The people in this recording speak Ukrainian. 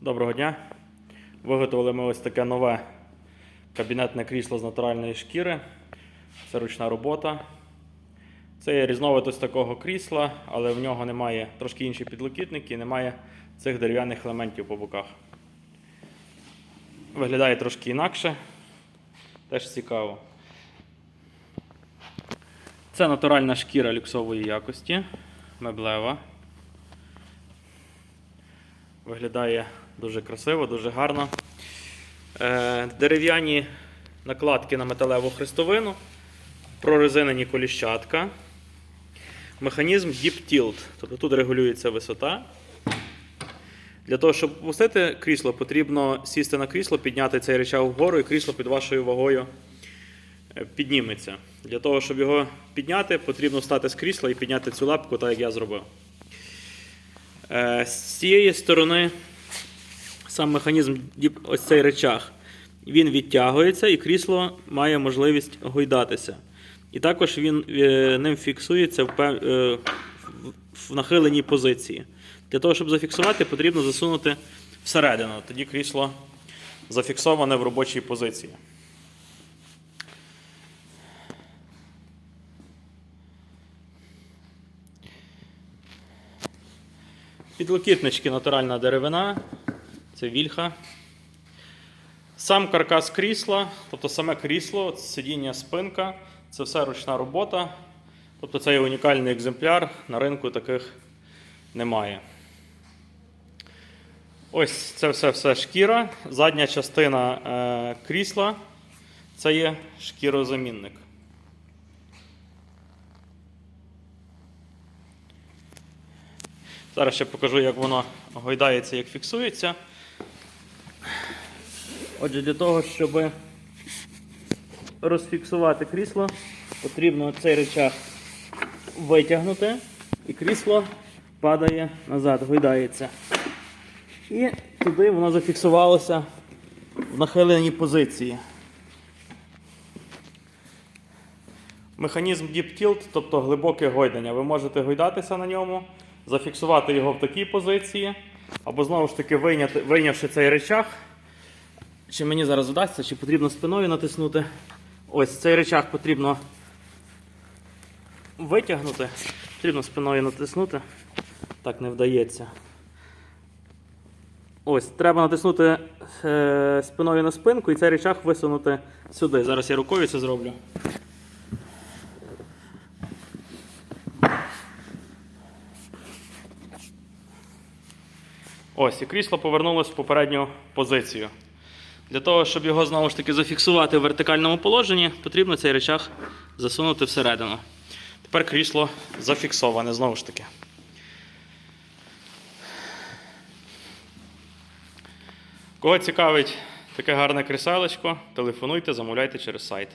Доброго дня. Виготовили ми ось таке нове кабінетне крісло з натуральної шкіри. Це ручна робота. Це є різновид ось такого крісла, але в нього немає трошки інші підлокітники, немає цих дерев'яних елементів по боках. Виглядає трошки інакше. Теж цікаво. Це натуральна шкіра люксової якості, меблева. Виглядає дуже красиво, дуже гарно. Е, Дерев'яні накладки на металеву хрестовину, прорезинені коліщатка. Механізм Deep Tilt, тобто тут регулюється висота. Для того, щоб опустити крісло, потрібно сісти на крісло, підняти цей речах вгору, і крісло під вашою вагою е, підніметься. Для того, щоб його підняти, потрібно встати з крісла і підняти цю лапку, так як я зробив. Е, З цієї сторони сам механізм, ось цей речах, він відтягується і крісло має можливість гойдатися. І також він е, ним фіксується в, пев- е, в- в нахиленій позиції. Для того, щоб зафіксувати, потрібно засунути всередину. Тоді крісло зафіксоване в робочій позиції. Підлокітнички натуральна деревина, це вільха. Сам каркас крісла, тобто саме крісло, сидіння, спинка, це все ручна робота. Тобто це є унікальний екземпляр, на ринку таких немає. Ось це все, все шкіра. Задня частина е, крісла це є шкірозамінник. Зараз ще покажу, як воно гойдається, як фіксується. Отже, для того, щоб розфіксувати крісло, потрібно цей речах витягнути, і крісло падає назад, гойдається. І туди воно зафіксувалося в нахиленій позиції. Механізм Deep Tilt, тобто глибоке гойдання. Ви можете гойдатися на ньому, зафіксувати його в такій позиції, або знову ж таки вийняти, вийнявши цей речах. Чи мені зараз вдасться, чи потрібно спиною натиснути. Ось цей речах потрібно витягнути. Потрібно спиною натиснути. Так не вдається. Ось, треба натиснути е, спиною на спинку і цей речах висунути сюди. Зараз я рукою це зроблю. Ось, і крісло повернулося в попередню позицію. Для того, щоб його знову ж таки зафіксувати в вертикальному положенні, потрібно цей речах засунути всередину. Тепер крісло зафіксоване знову ж таки. Кого цікавить таке гарне кріселечко, телефонуйте, замовляйте через сайт.